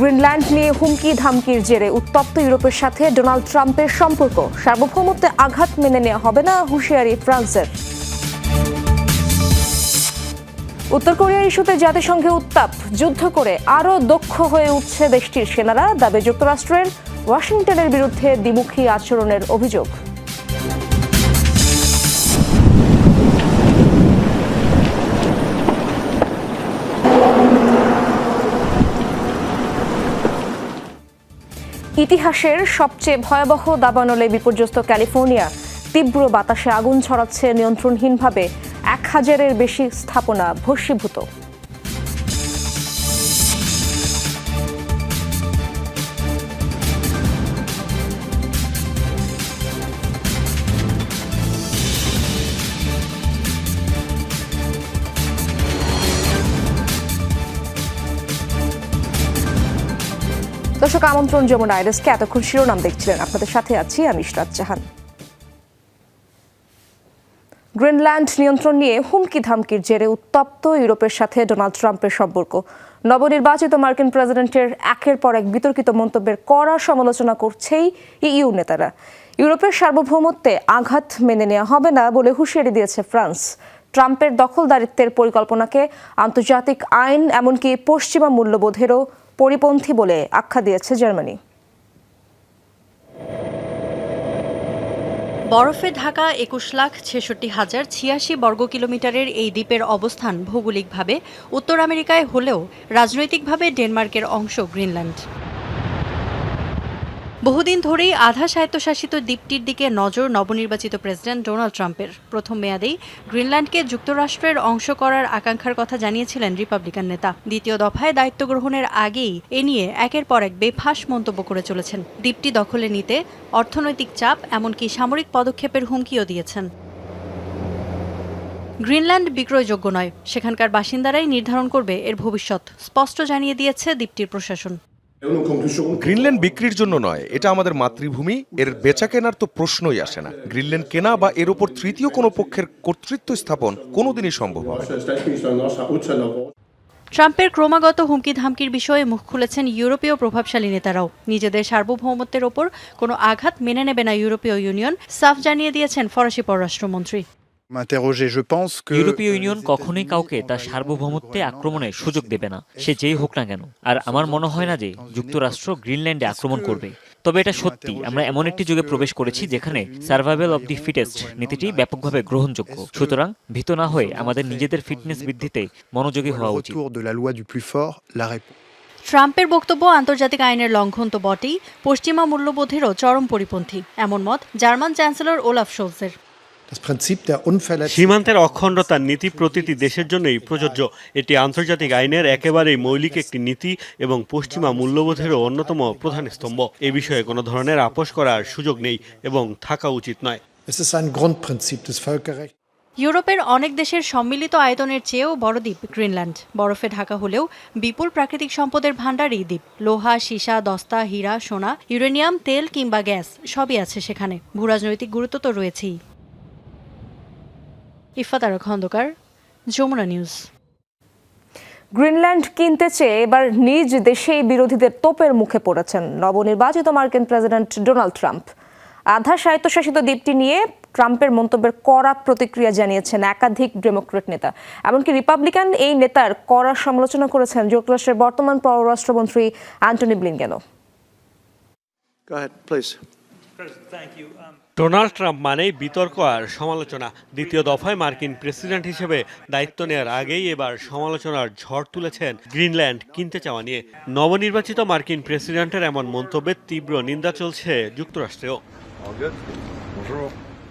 Greenland নিয়ে হুমকি ধামকির জেরে উত্তপ্ত ইউরোপের সাথে ডোনাল্ড ট্রাম্পের সম্পর্ক। সার্বভৌমত্বে আঘাত মেনে নেওয়া হবে না হুঁশিয়ারি ফ্রান্সের। উত্তর কোরিয়া ইস্যুতে জাতিসংঘে উত্তাপ, যুদ্ধ করে আরও দক্ষ হয়ে উঠছে দেশটির সেনারা, দাবি যুক্তরাষ্ট্রের, ওয়াশিংটনের বিরুদ্ধে দ্বিমুখী আচরণের অভিযোগ। ইতিহাসের সবচেয়ে ভয়াবহ দাবানলে বিপর্যস্ত ক্যালিফোর্নিয়া। তীব্র বাতাসে আগুন ছড়াচ্ছে নিয়ন্ত্রণহীনভাবে। এক হাজারের বেশি স্থাপনা ভস্মীভূত। দর্শক আমন্ত্রণ যমুনা আইরেসকে এতক্ষণ শিরোনাম দেখছিলেন। আপনাদের সাথে আছি আমি ইশরাত জাহান। গ্রিনল্যান্ড নিয়ন্ত্রণ নিয়ে হুমকি ধামকির জেরে উত্তপ্ত ইউরোপের সাথে ডোনাল্ড ট্রাম্পের সম্পর্ক। নবনির্বাচিত মার্কিন প্রেসিডেন্টের একের পর এক বিতর্কিত মন্তব্যের কড়া সমালোচনা করছেই ইইউ নেতারা। ইউরোপের সার্বভৌমত্বে আঘাত মেনে নেওয়া হবে না বলে হুঁশিয়ারি দিয়েছে ফ্রান্স। ট্রাম্পের দখলদারিত্বের পরিকল্পনাকে আন্তর্জাতিক আইন, এমনকি পশ্চিমা মূল্যবোধেরও পরিপন্থী বলে আখ্যা দিয়েছে জার্মানি। বরফে ঢাকা একুশ লাখ ছেষট্টি হাজার ছিয়াশি বর্গ কিলোমিটারের এই দ্বীপের অবস্থান ভৌগোলিকভাবে উত্তর আমেরিকায় হলেও রাজনৈতিকভাবে ডেনমার্কের অংশ গ্রিনল্যান্ড। বহুদিন ধরেই আধা স্বায়ত্তশাসিত দ্বীপটির দিকে নজর নবনির্বাচিত প্রেসিডেন্ট ডোনাল্ড ট্রাম্পের। প্রথম মেয়াদেই গ্রিনল্যান্ডকে যুক্তরাষ্ট্রের অংশ করার আকাঙ্ক্ষার কথা জানিয়েছিলেন রিপাবলিকান নেতা। দ্বিতীয় দফায় দায়িত্ব গ্রহণের আগেই এ নিয়ে একের পর এক বেফাস মন্তব্য করে চলেছেন। দ্বীপটি দখলে নিতে অর্থনৈতিক চাপ, এমনকি সামরিক পদক্ষেপের হুমকিও দিয়েছেন। গ্রিনল্যান্ড বিক্রয়যোগ্য নয়। সেখানকার বাসিন্দারাই নির্ধারণ করবে এর ভবিষ্যৎ, স্পষ্ট জানিয়ে দিয়েছে দ্বীপটির প্রশাসন। গ্রিনল্যান্ড বিক্রির জন্য নয় এটা আমাদের মাতৃভূমি। এর বেচা কেনার তো প্রশ্নই আসে না। গ্রিনল্যান্ড কেনা বা এর ওপর তৃতীয় কোনো পক্ষের কর্তৃত্ব স্থাপন কোনোদিনই সম্ভব হবে ট্রাম্পের ক্রমাগত হুমকি ধামকির বিষয়ে মুখ খুলেছেন ইউরোপীয় প্রভাবশালী নেতারাও। নিজেদের সার্বভৌমত্বের ওপর কোনো আঘাত মেনে নেবে না ইউরোপীয় ইউনিয়ন সাফ জানিয়ে দিয়েছেন ফরাসি পররাষ্ট্রমন্ত্রী. Je pense que ইউরোপীয় ইউনিয়ন কখনোই কাউকে তার সার্বভৌমত্বে আক্রমণের সুযোগ দেবে না। সে যেই হোক না কেন। আর আমার মনে হয় না যে যুক্তরাষ্ট্র গ্রিনল্যান্ডে আক্রমণ করবে। তবে এটা সত্যি। আমরা এমন একটি যুগে প্রবেশ করেছি যেখানে সার্ভাইভাল অব দি ফিটেস্ট নীতিটি ব্যাপকভাবে গ্রহণযোগ্য। সুতরাং ভীত না হয়ে আমাদের নিজেদের ফিটনেস বৃদ্ধিতে মনোযোগী হওয়া উচিত. ট্রাম্পের বক্তব্য আন্তর্জাতিক আইনের লঙ্ঘন তো বটেই পশ্চিমা মূল্যবোধেরও চরম পরিপন্থী এমন মত জার্মান চ্যান্সেলর ওলাফ শোলসের। সীমান্তের অখণ্ডতার নীতি প্রতিটি দেশের জন্যই প্রযোজ্য। এটি আন্তর্জাতিক আইনের একেবারেই মৌলিক একটি নীতি এবং পশ্চিমা মূল্যবোধেরও অন্যতম প্রধান স্তম্ভ। এ বিষয়ে কোনো ধরনের আপোষ করার সুযোগ নেই এবং থাকা উচিত নয়. ইউরোপের অনেক দেশের সম্মিলিত আয়তনের চেয়েও বড় দ্বীপ গ্রিনল্যান্ড। বরফে ঢাকা হলেও বিপুল প্রাকৃতিক সম্পদের ভাণ্ডার এই দ্বীপ। লোহা সীসা দস্তা হীরা সোনা ইউরেনিয়াম তেল কিংবা গ্যাস সবই আছে সেখানে। ভূরাজনৈতিক গুরুত্ব তো রয়েছেই। ইফাতারা খন্দকার যমুনা নিউজ। গ্রিনল্যান্ড কিনতে চেয়ে এবার নিজ দেশেই বিরোধীদের তোপের মুখে পড়েছেন নবনির্বাচিত মার্কিন প্রেসিডেন্ট ডোনাল্ড ট্রাম্প। আধা স্বায়ত্তশাসিত দ্বীপটি নিয়ে ট্রাম্পের মন্তব্যের কড়া প্রতিক্রিয়া জানিয়েছেন একাধিক ডেমোক্রেট নেতা। এমনকি রিপাবলিকান এই নেতার কড়া সমালোচনা করেছেন যুক্তরাষ্ট্রের বর্তমান পররাষ্ট্রমন্ত্রী অ্যান্টনি ব্লিনকেনও Go ahead, please. Donald Trump মানেই বিতর্ক আর সমালোচনা। দ্বিতীয় দফায় মার্কিন প্রেসিডেন্ট হিসেবে দায়িত্ব নেওয়ার আগেই এবার সমালোচনার ঝড় তুলেছেন গ্রিনল্যান্ড কিনতে চাওয়া নিয়ে। নবনির্বাচিত মার্কিন প্রেসিডেন্টের এমন মন্তব্যের তীব্র নিন্দা চলছে যুক্তরাষ্ট্রেও।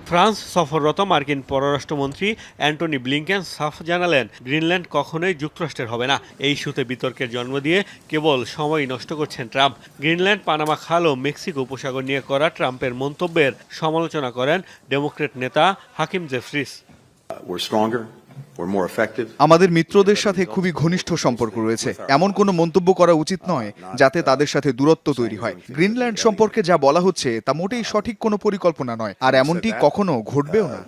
ফ্রান্স সফররত মার্কিন পররাষ্ট্রমন্ত্রী অ্যান্টনি ব্লিংকেন সাফ জানালেন গ্রিনল্যান্ড কখনোই যুক্তরাষ্ট্রের হবে না এই সুতে বিতর্কের জন্ম দিয়ে কেবল সময় নষ্ট করছেন ট্রাম্প গ্রিনল্যান্ড পানামা খাল ও মেক্সিকো উপসাগর নিয়ে করা ট্রাম্পের মন্তব্যের সমালোচনা করেন ডেমোক্রেট নেতা হাকিম জেফরিস stronger, we're effective. আমাদের মিত্রদের সাথে খুবই ঘনিষ্ঠ সম্পর্ক রয়েছে। এমন কোনো মন্তব্য করা উচিত নয় যাতে তাদের সাথে দূরত্ব তৈরি হয়। গ্রিনল্যান্ড সম্পর্কে যা বলা হচ্ছে তা মোটেই সঠিক কোনো পরিকল্পনা নয়। আর এমনটি কখনো ঘটবেও না।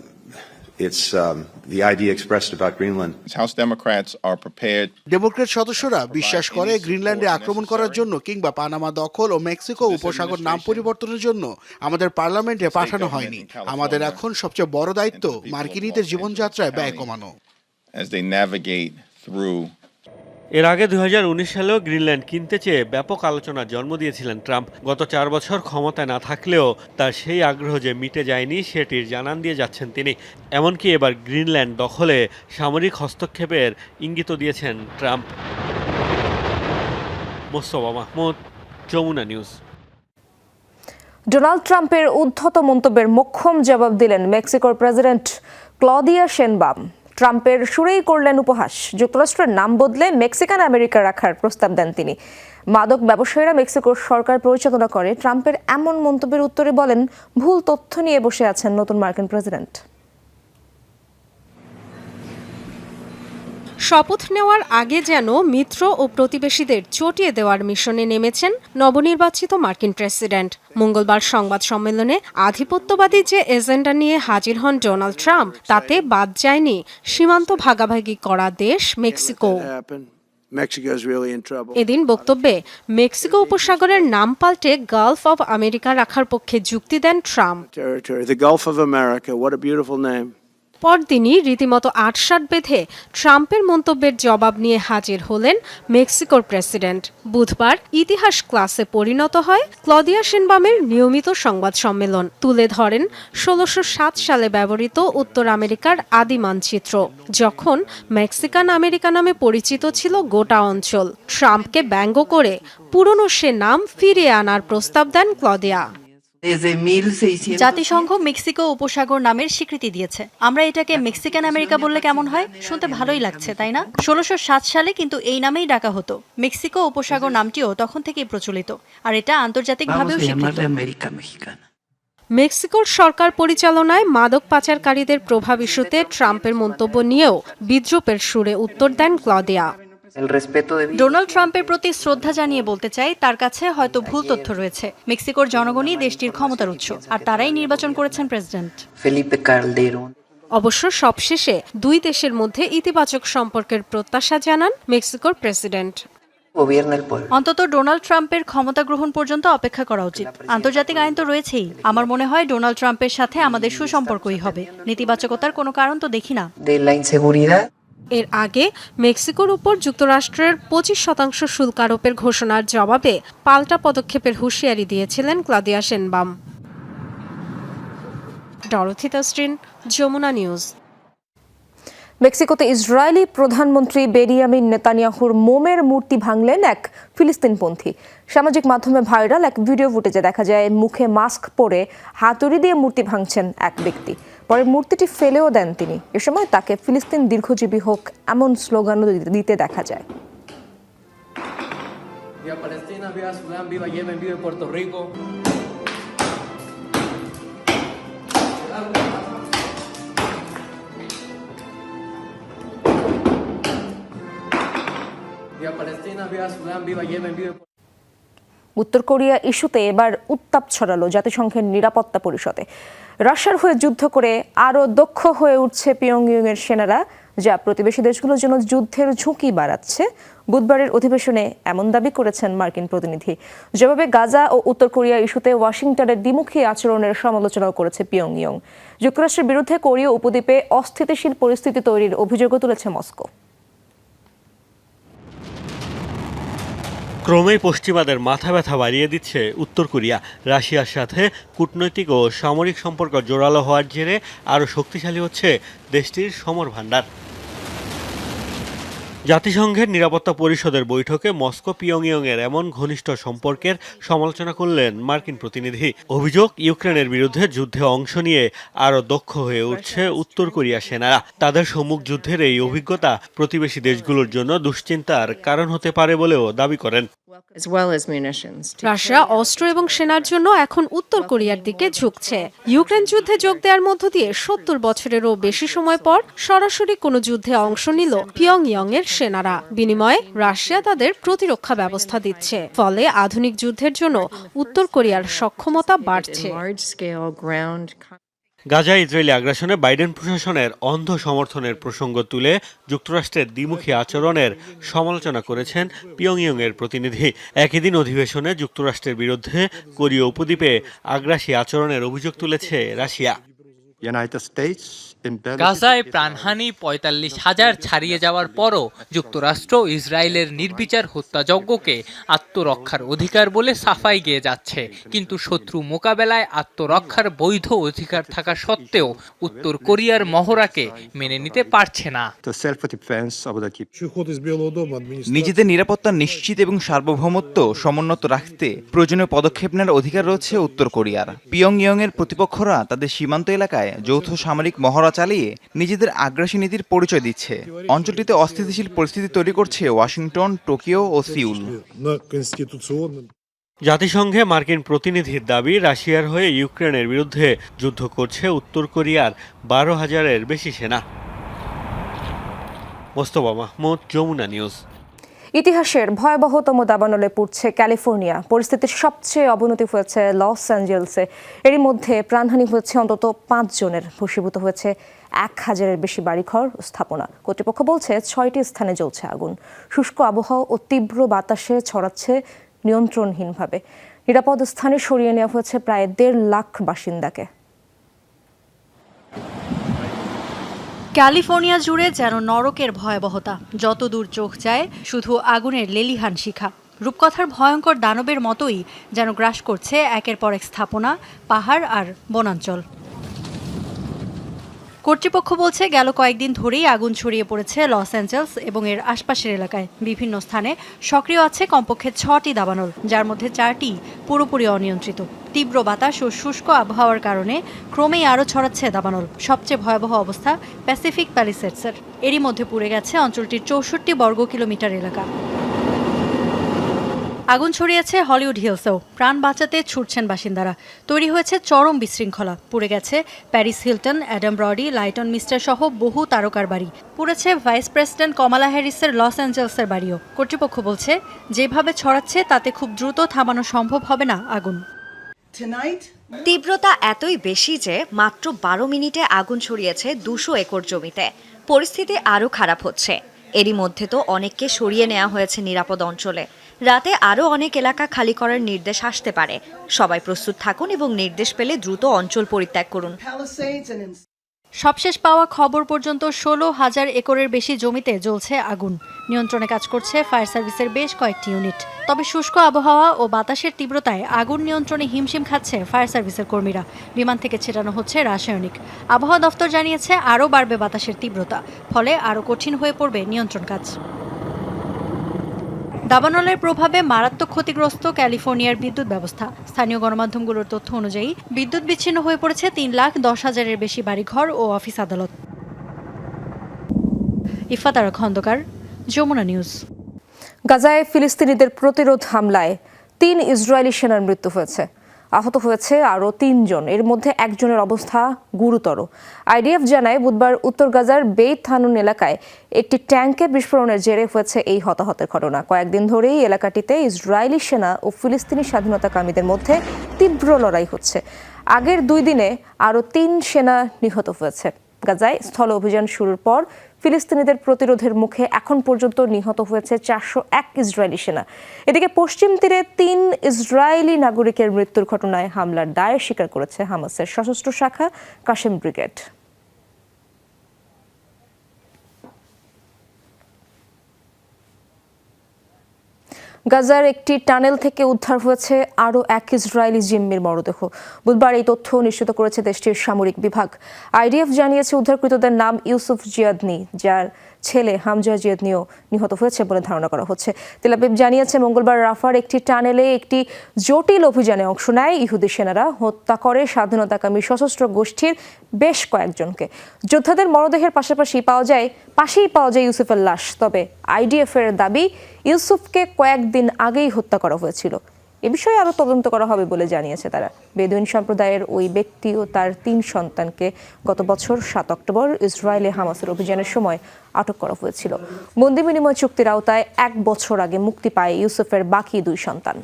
It's um, the idea expressed about Greenland. House Democrats are prepared Democrat সদস্যরা বিশ্বাস করে গ্রিনল্যান্ডে আক্রমণ করার জন্য কিংবা পানামা দখল ও মেক্সিকো উপসাগর নাম পরিবর্তনের জন্য আমাদের পার্লামেন্টে পাঠানো হয়নি। আমাদের এখন সবচেয়ে বড় দায়িত্ব মার্কিনীদের জীবনযাত্রায় ব্যয় কমানো। as they navigate through এর আগে দুই হাজার উনিশ সালেও গ্রিনল্যান্ড কিনতে চেয়ে ব্যাপক আলোচনার জন্ম দিয়েছিলেন ট্রাম্প। গত চার বছর ক্ষমতায় না থাকলেও তার সেই আগ্রহ যে মিটে যায়নি সেটির জানান দিয়ে যাচ্ছেন তিনি। এমনকি এবার গ্রিনল্যান্ড দখলে সামরিক হস্তক্ষেপের ইঙ্গিতও দিয়েছেন Trump. Mostafa Mahmud, Jamuna news. Donald ট্রাম্পের উদ্ধত মন্তব্যের মোক্ষম জবাব দিলেন মেক্সিকোর প্রেসিডেন্ট ক্লদিয়া শেনবাম ট্রাম্পের সুরেই করলেন উপহাস। যুক্তরাষ্ট্রের নাম বদলে মেক্সিকান আমেরিকা রাখার প্রস্তাব দেন তিনি। মাদক ব্যবসায়ীরা মেক্সিকোর সরকার পরিচালনা করে। ট্রাম্পের এমন মন্তব্যের উত্তরে বলেন, ভুল তথ্য নিয়ে বসে আছেন নতুন মার্কিন প্রেসিডেন্ট। শপথ নেওয়ার আগে যেন মিত্র ও প্রতিবেশীদের চটিয়ে দেওয়ার মিশনে নেমেছেন নবনির্বাচিত মার্কিন প্রেসিডেন্ট। মঙ্গলবার সংবাদ সম্মেলনে আধিপত্যবাদী যে এজেন্ডা নিয়ে হাজির হন ডোনাল্ড ট্রাম্প তাতে বাদ যায়নি সীমান্ত ভাগাভাগি করা দেশ মেক্সিকো। এদিন বক্তব্যে মেক্সিকো উপসাগরের নাম পাল্টে গালফ অব আমেরিকা রাখার পক্ষে যুক্তি দেন ট্রাম্প। পরদিনই রীতিমতো আটসাট বেঁধে ট্রাম্পের মন্তব্যের জবাব নিয়ে হাজির হলেন মেক্সিকোর প্রেসিডেন্ট। বুধবার ইতিহাস ক্লাসে পরিণত হয় ক্লদিয়া সেনবামের নিয়মিত সংবাদ সম্মেলন। তুলে ধরেন ষোলোশো সালে ব্যবহৃত উত্তর আমেরিকার আদি মানচিত্র, যখন মেক্সিকান আমেরিকা নামে পরিচিত ছিল গোটা অঞ্চল। ট্রাম্পকে ব্যঙ্গ করে পুরনো সে নাম ফিরিয়ে আনার প্রস্তাব দেন ক্লদিয়া। জাতিসংঘ মেক্সিকো উপসাগর নামের স্বীকৃতি দিয়েছে। আমরা এটাকে মেক্সিকান আমেরিকা বললে কেমন হয়? শুনতে ভালোই লাগছে তাই না? ষোলোশো সাত সালে কিন্তু এই নামেই ডাকা হতো। মেক্সিকো উপসাগর নামটিও তখন থেকেই প্রচলিত আর এটা আন্তর্জাতিকভাবেও স্বীকৃত। মেক্সিকোর সরকার পরিচালনায় মাদক পাচারকারীদের প্রভাব ইস্যুতে ট্রাম্পের মন্তব্য নিয়েও বিদ্রুপের সুরে উত্তর দেন ক্লদিয়া ডোনাল্ড ট্রাম্পের প্রতি শ্রদ্ধা জানিয়ে বলতে চাই তার কাছে হয়তো ভুল তথ্য রয়েছে। মেক্সিকোর জনগণই দেশটির ক্ষমতার উৎস আর তারাই নির্বাচন করেছেন প্রেসিডেন্ট। অবশ্য সবশেষে দুই দেশের মধ্যে ইতিবাচক সম্পর্কের প্রত্যাশা জানান মেক্সিকোর প্রেসিডেন্ট। অন্তত ডোনাল্ড ট্রাম্পের ক্ষমতা গ্রহণ পর্যন্ত অপেক্ষা করা উচিত। আন্তর্জাতিক আইন তো রয়েছেই। আমার মনে হয় ডোনাল্ড ট্রাম্পের সাথে আমাদের সুসম্পর্কই হবে। নেতিবাচকতার কোনো কারণ তো দেখি না। এর আগে মেক্সিকোর উপর যুক্তরাষ্ট্রের পঁচিশ শতাংশ শুল্ক আরোপের ঘোষণার জবাবে পাল্টা পদক্ষেপের হুঁশিয়ারি দিয়েছিলেন ক্লাদিয়া সেনবাম। যমুনা নিউজ। মেক্সিকোতে ইসরায়েলি প্রধানমন্ত্রী বেরিয়ামিন নেতানিয়াহুর মোমের মূর্তি ভাঙলেন এক ফিলিস্তিনপন্থী। সামাজিক মাধ্যমে ভাইরাল এক ভিডিও ফুটেজে দেখা যায়, মুখে মাস্ক পরে হাতুড়ি দিয়ে মূর্তি ভাঙছেন এক ব্যক্তি। পরে মূর্তিটি ফেলেও দেন তিনি। এ সময় তাকে ফিলিস্তিন দীর্ঘজীবী হোক এমন স্লোগানও দিতে দেখা যায়। উত্তর কোরিয়া ইস্যুতে এবার উত্তাপ ছড়ালো জাতিসংঘের নিরাপত্তা পরিষদে। রাশিয়ার হয়ে যুদ্ধ করে আরও দক্ষ হয়ে উঠছে পিয়ংইয়ং এর সেনারা, যা প্রতিবেশী দেশগুলোর জন্য যুদ্ধের ঝুঁকি বাড়াচ্ছে। বুধবারের অধিবেশনে এমন দাবি করেছেন মার্কিন প্রতিনিধি। জবাবে গাজা ও উত্তর কোরিয়া ইস্যুতে ওয়াশিংটনের দ্বিমুখী আচরণের সমালোচনাও করেছে পিয়ংইয়ং। যুক্তরাষ্ট্রের বিরুদ্ধে কোরীয় উপদ্বীপে অস্থিতিশীল পরিস্থিতি তৈরির অভিযোগও তুলেছে মস্কো। ক্রমেই পশ্চিমাদের মাথা ব্যথা বাড়িয়ে দিচ্ছে উত্তর কোরিয়া। রাশিয়ার সাথে কূটনৈতিক ও সামরিক সম্পর্ক জোরালো হওয়ার জেরে আরও শক্তিশালী হচ্ছে দেশটির সমর ভাণ্ডার। জাতিসংঘের নিরাপত্তা পরিষদের বৈঠকে মস্কো পিয়ংইয়ং এর এমন ঘনিষ্ঠ সম্পর্কের সমালোচনা করলেন মার্কিন প্রতিনিধি। অভিযোগ, ইউক্রেনের বিরুদ্ধে যুদ্ধে অংশ নিয়ে আরও দক্ষ হয়ে উঠছে উত্তর কোরিয়া সেনারা। তাদের সম্মুখ যুদ্ধের এই অভিজ্ঞতা প্রতিবেশী দেশগুলোর জন্য দুশ্চিন্তার কারণ হতে পারে বলেও দাবি করেন। রাশিয়া অস্ত্র এবং সেনার জন্য এখন উত্তর কোরিয়ার দিকে ঝুঁকছে। ইউক্রেন যুদ্ধে যোগ দেওয়ার মধ্য দিয়ে সত্তর বছরেরও বেশি সময় পর সরাসরি কোনো যুদ্ধে অংশ নিল পিয়ংইয়ং এর সেনারা। বিনিময়ে রাশিয়া তাদের প্রতিরক্ষা ব্যবস্থা দিচ্ছে। ফলে আধুনিক যুদ্ধের জন্য উত্তর কোরিয়ার সক্ষমতা বাড়ছে। গাজা ইসরায়েলি আগ্রাসনে বাইডেন প্রশাসনের অন্ধ সমর্থনের প্রসঙ্গ তুলে যুক্তরাষ্ট্রের দ্বিমুখী আচরণের সমালোচনা করেছেন পিয়ংইয়ং এর প্রতিনিধি। একই দিন অধিবেশনে যুক্তরাষ্ট্রের বিরুদ্ধে কোরীয় উপদ্বীপে আগ্রাসী আচরণের অভিযোগ তুলেছে রাশিয়া। গাজায় প্রাণহানি পঁয়তাল্লিশ হাজার ছাড়িয়ে যাওয়ার পরও যুক্তরাষ্ট্র ইসরায়েলের নির্বিচার হত্যাযজ্ঞকে আত্মরক্ষার অধিকার বলে সাফাই গিয়ে যাচ্ছে। কিন্তু শত্রু মোকাবেলায় আত্মরক্ষার বৈধ অধিকার থাকা সত্ত্বেও উত্তর কোরিয়ার মহড়াকে মেনে নিতে পারছে না। নিজেদের নিরাপত্তা নিশ্চিত এবং সার্বভৌমত্ব সমুন্নত রাখতে প্রয়োজনীয় পদক্ষেপ নেওয়ার অধিকার রয়েছে উত্তর কোরিয়ার। পিয়ংইয়ং এর প্রতিপক্ষরা তাদের সীমান্ত এলাকায় যৌথ সামরিক মহড়া চালিয়ে নিজেদের আগ্রাসী নীতির পরিচয় দিচ্ছে। অঞ্চলটিতে অস্থিতিশীল পরিস্থিতি তৈরি করছে ওয়াশিংটন, টোকিও ও সিউল। জাতিসংঘে মার্কিন প্রতিনিধির দাবি, রাশিয়ার হয়ে ইউক্রেনের বিরুদ্ধে যুদ্ধ করছে উত্তর কোরিয়ার বারো হাজারের বেশি সেনা। মোস্তফা মাহমুদ, যমুনা নিউজ। ইতিহাসের ভয়াবহতম দাবানলে পড়ছে ক্যালিফোর্নিয়া। পরিস্থিতির সবচেয়ে অবনতি হয়েছে লস অ্যাঞ্জেলসে। এরই মধ্যে প্রাণহানি হয়েছে অন্তত পাঁচ জনের। ভূষীভূত হয়েছে এক হাজারের বেশি বাড়িঘর স্থাপনা। কর্তৃপক্ষ বলছে ছয়টি স্থানে জ্বলছে আগুন। শুষ্ক আবহাওয়া ও তীব্র বাতাসে ছড়াচ্ছে নিয়ন্ত্রণহীনভাবে। নিরাপদ স্থানে সরিয়ে নেওয়া হয়েছে প্রায় দেড় লাখ বাসিন্দাকে। ক্যালিফোর্নিয়া জুড়ে যেন নরকের ভয়াবহতা। যত দূর চোখ যায়, শুধু আগুনের লেলিহান শিখা। রূপকথার ভয়ঙ্কর দানবের মতোই যেন গ্রাস করছে একের পর এক স্থাপনা, পাহাড় আর বনাঞ্চল। কর্তৃপক্ষ বলছে, গেল কয়েকদিন ধরেই আগুন ছড়িয়ে পড়েছে লস অ্যাঞ্জেলস এবং এর আশপাশের এলাকায়। বিভিন্ন স্থানে সক্রিয় আছে কমপক্ষে ছটি দাবানল, যার মধ্যে চারটি পুরোপুরি অনিয়ন্ত্রিত। তীব্র বাতাস ও শুষ্ক আবহাওয়ার কারণে ক্রমেই আরও ছড়াচ্ছে দাবানল। সবচেয়ে ভয়াবহ অবস্থা প্যাসিফিক প্যালিসেটসের। এরই মধ্যে পুড়ে গেছে অঞ্চলটির চৌষট্টি বর্গ কিলোমিটার এলাকা। আগুন ছড়িয়েছে হলিউড হিলসেও। প্রাণ বাঁচাতে ছুটছেন বাসিন্দারা। তৈরি হয়েছে চরম বিশৃঙ্খলা। পুড়ে গেছে Paris Hilton Adam Brody Leighton Meester সহ বহু তারকার বাড়ি। পুড়েছে ভাইস প্রেসিডেন্ট কমালা হ্যারিসের লস অ্যাঞ্জেলসের বাড়িও। কর্তৃপক্ষ বলছে যেভাবে ছড়াচ্ছে তাতে খুব দ্রুত থামানো সম্ভব হবে না আগুন। তীব্রতা এতই বেশি যে মাত্র বারো মিনিটে আগুন ছড়িয়েছে দুশো একর জমিতে। পরিস্থিতি আরও খারাপ হচ্ছে। এরই মধ্যে তো অনেককে সরিয়ে নেওয়া হয়েছে নিরাপদ অঞ্চলে। রাতে আরও অনেক এলাকা খালি করার নির্দেশ আসতে পারে। সবাই প্রস্তুত থাকুন এবং নির্দেশ পেলে দ্রুত অঞ্চল পরিত্যাগ করুন। সবশেষ পাওয়া খবর পর্যন্ত ষোলো হাজার একরের বেশি জমিতে জ্বলছে আগুন। নিয়ন্ত্রণে কাজ করছে ফায়ার সার্ভিসের বেশ কয়েকটি ইউনিট। তবে শুষ্ক আবহাওয়া ও বাতাসের তীব্রতায় আগুন নিয়ন্ত্রণে হিমশিম খাচ্ছে ফায়ার সার্ভিসের কর্মীরা। বিমান থেকে ছেটানো হচ্ছে রাসায়নিক। আবহাওয়া দফতর জানিয়েছে আরও বাড়বে বাতাসের তীব্রতা ফলে আরও কঠিন হয়ে পড়বে নিয়ন্ত্রণ কাজ। দাবানলের প্রভাবে মারাত্মক ক্ষতিগ্রস্ত ক্যালিফোর্নিয়ার বিদ্যুৎ ব্যবস্থা। স্থানীয় গণমাধ্যমগুলোর তথ্য অনুযায়ী, বিদ্যুৎ বিচ্ছিন্ন হয়ে পড়েছে তিন লাখ দশ হাজারের বেশি বাড়িঘর ও অফিস আদালত। ইফাতারা খন্দকার, যমুনা নিউজ। গাজায় ফিলিস্তিনিদের প্রতিরোধ হামলায় তিন ইসরায়েলি সেনার মৃত্যু হয়েছে। আহত হয়েছে আরও তিনজন। এর মধ্যে একজনের অবস্থা গুরুতর। আইডিএফ জানায়, বুধবার উত্তর গাজার বেইত থানুন এলাকায় একটি ট্যাঙ্কে বিস্ফোরণের জেরে হয়েছে এই হতাহতের ঘটনা। কয়েকদিন ধরেই এলাকাটিতে ইসরায়েলি সেনা ও ফিলিস্তিনি স্বাধীনতাকামীদের মধ্যে তীব্র লড়াই হচ্ছে। আগের দুই দিনে আরও তিন সেনা নিহত হয়েছে। গাজায় স্থল অভিযান শুরুর পর ফিলিস্তিনিদের প্রতিরোধের মুখে এখন পর্যন্ত নিহত হয়েছে চারশো এক ইসরায়েলি সেনা। এদিকে পশ্চিম তীরে তিন ইসরায়েলি নাগরিকের মৃত্যুর ঘটনায় হামলার দায় স্বীকার করেছে হামাসের সশস্ত্র শাখা কাশেম ব্রিগেড। গাজার একটি টানেল থেকে উদ্ধার হয়েছে আরও এক ইসরায়েলি জিম্মির মরদেহ। বুধবার এই তথ্য নিশ্চিত করেছে দেশটির সামরিক বিভাগ। আইডিএফ জানিয়েছে, উদ্ধারকৃতদের নাম ইউসুফ জিয়াদনি, যার ছেলে হামজা জিয়াদনিও নিহত হয়েছে বলে ধারণা করা হচ্ছে। তেলাবিব জানিয়েছে, মঙ্গলবার রাফার একটি টানেলে একটি জটিল অভিযানে অংশ নেয় ইহুদি সেনারা। হত্যা করে স্বাধীনতাকামী সশস্ত্র গোষ্ঠীর বেশ কয়েকজনকে। যোদ্ধাদের মরদেহের পাশাপাশি পাওয়া যায়, পাশেই পাওয়া যায় ইউসুফের লাশ। তবে আইডিএফের দাবি, ইউসুফকে কয়েকদিন আগেই হত্যা করা হয়েছিল। এ বিষয়ে আরও তদন্ত করা হবে বলে জানিয়েছে তারা। বেদুইন সম্প্রদায়ের ওই ব্যক্তি ও তার তিন সন্তানকে গত বছর সাত অক্টোবর ইসরায়েলে হামাসের অভিযানের সময় আটক করা হয়েছিল। বন্দি বিনিময় চুক্তির আওতায় এক বছর আগে মুক্তি পায় ইউসুফের বাকি দুই সন্তান।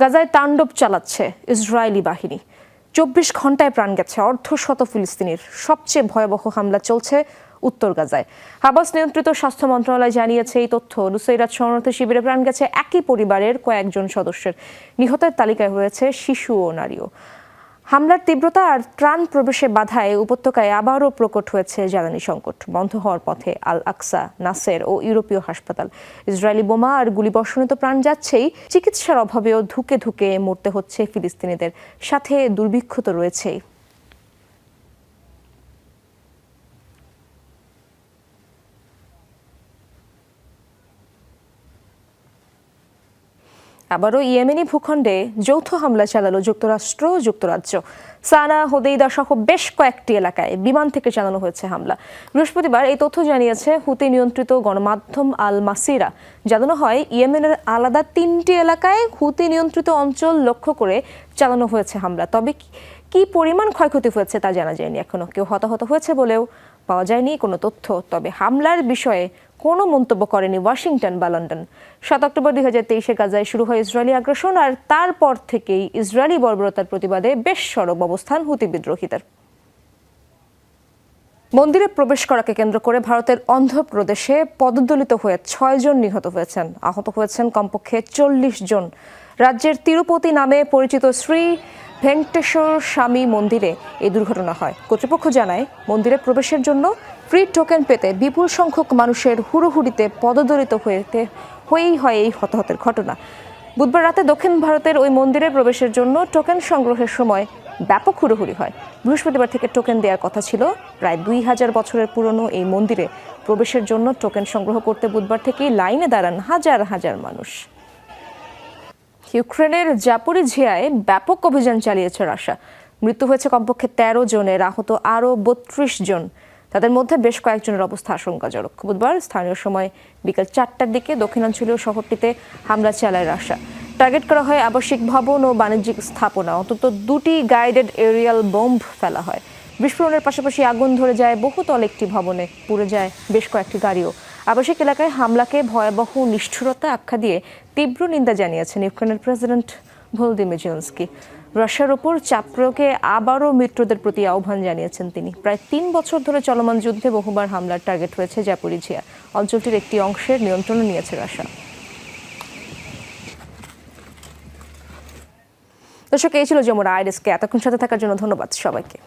গাজায় তাণ্ডব চালাচ্ছে ইসরায়েলি বাহিনী। চব্বিশ ঘন্টায় প্রাণ গেছে অর্ধশত ফিলিস্তিনির। সবচেয়ে ভয়াবহ হামলা চলছে উত্তর গাজায়। হাবাস নিয়ন্ত্রিত স্বাস্থ্য মন্ত্রণালয় জানিয়েছে, এই তথ্য নুসৈরাত শরণার্থী শিবিরে প্রাণ গেছে একই পরিবারের কয়েকজন সদস্যের। নিহতের তালিকায় রয়েছে শিশু ও নারীও। হামলার তীব্রতা আর ত্রাণ প্রবেশে বাধায় উপত্যকায় আবারও প্রকট হয়েছে জ্বালানি সংকট। বন্ধ হওয়ার পথে আল আকসা নাসের ও ইউরোপীয় হাসপাতাল। ইসরায়েলি বোমা আর গুলিবর্ষণে তো প্রাণ যাচ্ছেই। চিকিৎসার অভাবেও ধুকে ধুকে মরতে হচ্ছে ফিলিস্তিনিদের। সাথে দুর্ভিক্ষ তো রয়েছেই। আবারও ইয়েমেনি ভূখণ্ডে যৌথ হামলা চালালো যুক্তরাষ্ট্র, যুক্তরাজ্য। সানা, হোদেইদা সহ বেশ কয়েকটি এলাকায় বিমান থেকে চালানো হয়েছে হামলা। বৃহস্পতিবার এই তথ্য জানিয়েছে হুতি নিয়ন্ত্রিত গণমাধ্যম আল মাসিরা জানানো হয়, ইয়েমেনের আলাদা তিনটি এলাকায় হুতি নিয়ন্ত্রিত অঞ্চল লক্ষ্য করে চালানো হয়েছে হামলা। তবে কি- পরিমাণ ক্ষয়ক্ষতি হয়েছে তা জানা যায়নি এখনও। কেউ হতাহত হয়েছে বলেও পাওয়া যায়নি কোনো তথ্য। তবে হামলার বিষয়ে কোনো মন্তব্য করেনি ওয়াশিংটন বা লন্ডন। সাত অক্টোবর দুই হাজার তেইশে গাজায় শুরু হয় ইসরায়েলি আগ্রাসন আর তারপর থেকেই ইসরায়েলি বর্বরতার প্রতিবাদে বেশ সড়ক অবস্থান হুতি বিদ্রোহীদের। মন্দিরে প্রবেশ করাকে কেন্দ্র করে ভারতের অন্ধ্রপ্রদেশে পদদলিত হয়ে ছয়জন নিহত হয়েছেন। আহত হয়েছেন কমপক্ষে চল্লিশ জন। রাজ্যের তিরুপতি নামে পরিচিত শ্রী ভেঙ্কটেশ্বর স্বামী মন্দিরে এই দুর্ঘটনা হয়। কর্তৃপক্ষ জানায়, মন্দিরে প্রবেশের জন্য ফ্রি টোকেন পেতে বিপুল সংখ্যক মানুষের হুড়োহুড়িতে পদদলিত হয়েতে হয়েই হয় এই হতাহতের ঘটনা। বুধবার রাতে দক্ষিণ ভারতের ওই মন্দিরে প্রবেশের জন্য টোকেন সংগ্রহের সময় ব্যাপক হুড়োহুড়ি হয়। বৃহস্পতিবার থেকে টোকেন দেওয়ার কথা ছিল। প্রায় দুই হাজার বছরের পুরনো এই মন্দিরে প্রবেশের জন্য টোকেন সংগ্রহ করতে বুধবার থেকেই লাইনে দাঁড়ান হাজার হাজার মানুষ। ইউক্রেনের জাপরিঝিয়ায় ব্যাপক অভিযান চালিয়েছে রাশিয়া। মৃত্যু হয়েছে কমপক্ষে তেরো জনের, আহত আরও বত্রিশ জন। তাদের মধ্যে বেশ কয়েকজনের অবস্থা আশঙ্কাজনক। বুধবার স্থানীয় সময় বিকেল চারটার দিকে দক্ষিণাঞ্চলীয় শহরটিতে হামলা চালায় রাশিয়া। টার্গেট করা হয় আবাসিক ভবন ও বাণিজ্যিক স্থাপনা। অন্তত দুটি গাইডেড এরিয়াল বোম্ব ফেলা হয়। বিস্ফোরণের পাশাপাশি আগুন ধরে যায় বহুতল একটি ভবনে, পুড়ে যায় বেশ কয়েকটি গাড়িও। আবাসিক এলাকায় হামলাকে ভয়াবহ নিষ্ঠুরতা আখ্যা দিয়ে তীব্র নিন্দা জানিয়েছেন ইউক্রেনের প্রেসিডেন্ট ভলোদিমির জেলেনস্কি। রাশিয়ার ওপর চাপ প্রয়োগে আবারও মিত্রদের প্রতি আহ্বান জানিয়েছেন তিনি। প্রায় তিন বছর ধরে চলমান যুদ্ধে বহুবার হামলার টার্গেট হয়েছে জাপুরিঝিয়া অঞ্চলটির একটি অংশের নিয়ন্ত্রণ নিয়েছে রাশিয়া। দর্শক এই ছিল যমুনা আইরিসকে এতক্ষণ সাথে থাকার জন্য ধন্যবাদ সবাইকে।